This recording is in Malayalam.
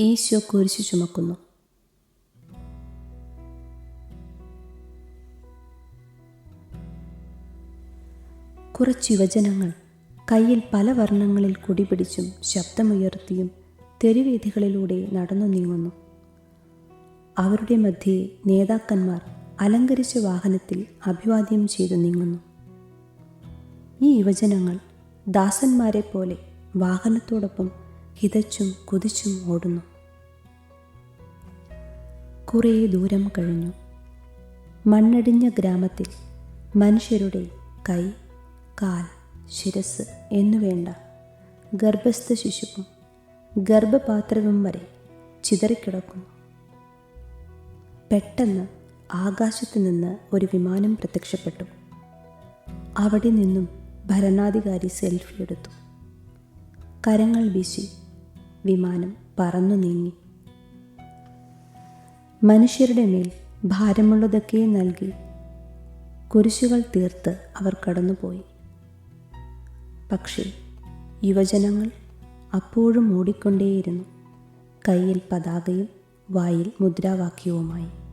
ഈശോ കുരിശു ചുമക്കുന്നു. കുറച്ച് യുവജനങ്ങൾ കയ്യിൽ പല വർണങ്ങളിൽ കുടിപിടിച്ചും ശബ്ദമുയർത്തിയും തെരുവീഥികളിലൂടെ നടന്നു നീങ്ങുന്നു. അവരുടെ മധ്യേ നേതാക്കന്മാർ അലങ്കരിച്ച വാഹനത്തിൽ അഭിവാദ്യം ചെയ്തു നീങ്ങുന്നു. ഈ യുവജനങ്ങൾ ദാസന്മാരെ പോലെ വാഹനത്തോടൊപ്പം ഹിതച്ചും കുതിച്ചും ഓടുന്നു. കുറേ ദൂരം കഴിഞ്ഞു. മണ്ണടിഞ്ഞ ഗ്രാമത്തിൽ മനുഷ്യരുടെ കൈ കാൽ ശിരസ് എന്നുവേണ്ട ഗർഭസ്ഥ ശിശുവും ഗർഭപാത്രവും വരെ ചിതറിക്കിടക്കുന്നു. പെട്ടെന്ന് ആകാശത്ത് നിന്ന് ഒരു വിമാനം പ്രത്യക്ഷപ്പെട്ടു. അവിടെ നിന്നും ഭരണാധികാരി സെൽഫി എടുത്തു. കരങ്ങൾ വീശി വിമാനം പറന്നു നീങ്ങി. മനുഷ്യരുടെ മേൽ ഭാരമുള്ളതൊക്കെ നൽകി കുരിശുകൾ തീർത്ത് അവർ കടന്നുപോയി. പക്ഷേ യുവജനങ്ങൾ അപ്പോഴും ഓടിക്കൊണ്ടേയിരുന്നു കയ്യിൽ പതാകയും വായിൽ മുദ്രാവാക്യവുമായി.